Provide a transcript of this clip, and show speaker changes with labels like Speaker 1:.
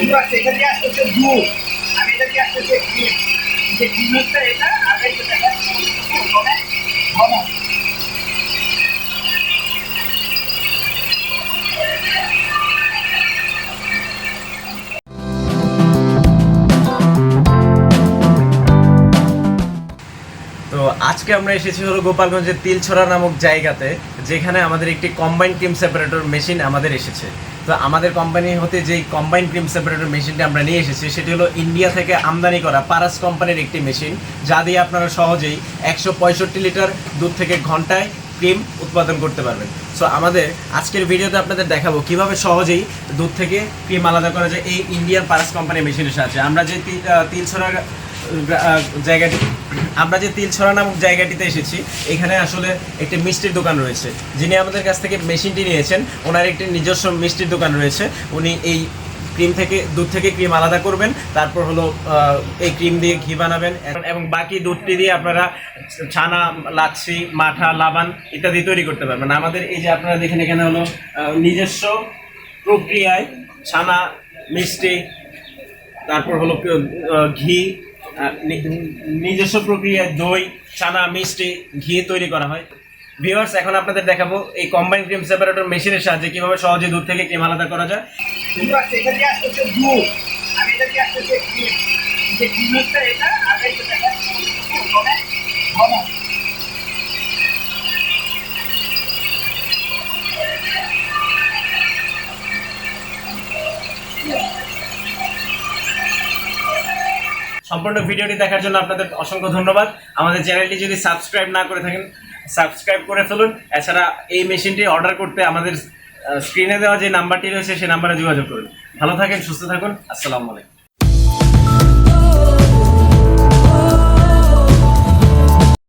Speaker 1: এটা দিয়ে আসতেছে দুধ আর এটা দিয়ে আসতেছে যে ক্রিমেরটা হচ্ছে এটা
Speaker 2: আজকে আমরা এসেছি হলো গোপালগঞ্জের তিলছড়া নামক জায়গাতে, যেখানে আমাদের একটি কম্বাইন ক্রিম সেপারেটর মেশিন আমাদের এসেছে। তো আমাদের কোম্পানি হতে যেই কম্বাইন ক্রিম সেপারেটর মেশিনটা আমরা নিয়ে এসেছি, সেটি হলো ইন্ডিয়া থেকে আমদানি করা পারাস কোম্পানির একটি মেশিন যা দিয়ে আপনারা সহজেই একশো পঁয়ষট্টি লিটার দুধ থেকে ঘন্টায় ক্রিম উৎপাদন করতে পারবেন। সো আমাদের আজকের ভিডিওতে আপনাদের দেখাবো কীভাবে সহজেই দুধ থেকে ক্রিম আলাদা করা যায় এই ইন্ডিয়ান পারাস কোম্পানির মেশিনের সাহায্যে। আমরা যে তিলছড়া জায়গাটি আমরা যে তিলছড়া নামক জায়গাটিতে এসেছি, এখানে আসলে একটি মিষ্টির দোকান রয়েছে। যিনি আমাদের কাছ থেকে মেশিনটি নিয়েছেন, ওনার একটি নিজস্ব মিষ্টির দোকান রয়েছে। উনি এই ক্রিম থেকে দুধ থেকে ক্রিম আলাদা করবেন, তারপর হলো এই ক্রিম দিয়ে ঘি বানাবেন, এবং- বাকি দুধটি দিয়ে আপনারা ছানা, লাচ্ছি, মাঠা, লাবান ইত্যাদি তৈরি করতে পারবেন। আমাদের এই যে আপনারা দেখেন, এখানে হলো নিজস্ব প্রক্রিয়ায় ছানা, মিষ্টি, তারপর হলো ঘি নিজস্ব প্রক্রিয়ায় দই ছানা মিষ্টি, ঘি তৈরি করা হয়। ভিওয়ার্স এখন আপনাদের দেখাবো এই কম্বাইন ক্রিম সেপারেটর মেশিনের সাহায্যে কীভাবে সহজে দুধ থেকে ক্রিম আলাদা করা যায়
Speaker 1: দিয়ে আসতেছে দুধ আর এটা দিয়ে আসতেছে ক্রিম যে ক্রিমেরটা এটা আর এটা দেখা ঘন ঘন
Speaker 2: সম্পূর্ণ ভিডিওটি দেখার জন্য আপনাদের অসংখ্য ধন্যবাদ। আমাদের চ্যানেলটি যদি সাবস্ক্রাইব না করে থাকেন, সাবস্ক্রাইব করে ফেলুন। এছাড়া এই মেশিনটি অর্ডার করতে আমাদের স্ক্রিনে দেওয়া যে নাম্বারটি রয়েছে সেই নাম্বারে যোগাযোগ করুন। ভালো থাকেন, সুস্থ থাকুন। আসসালামু আলাইকুম।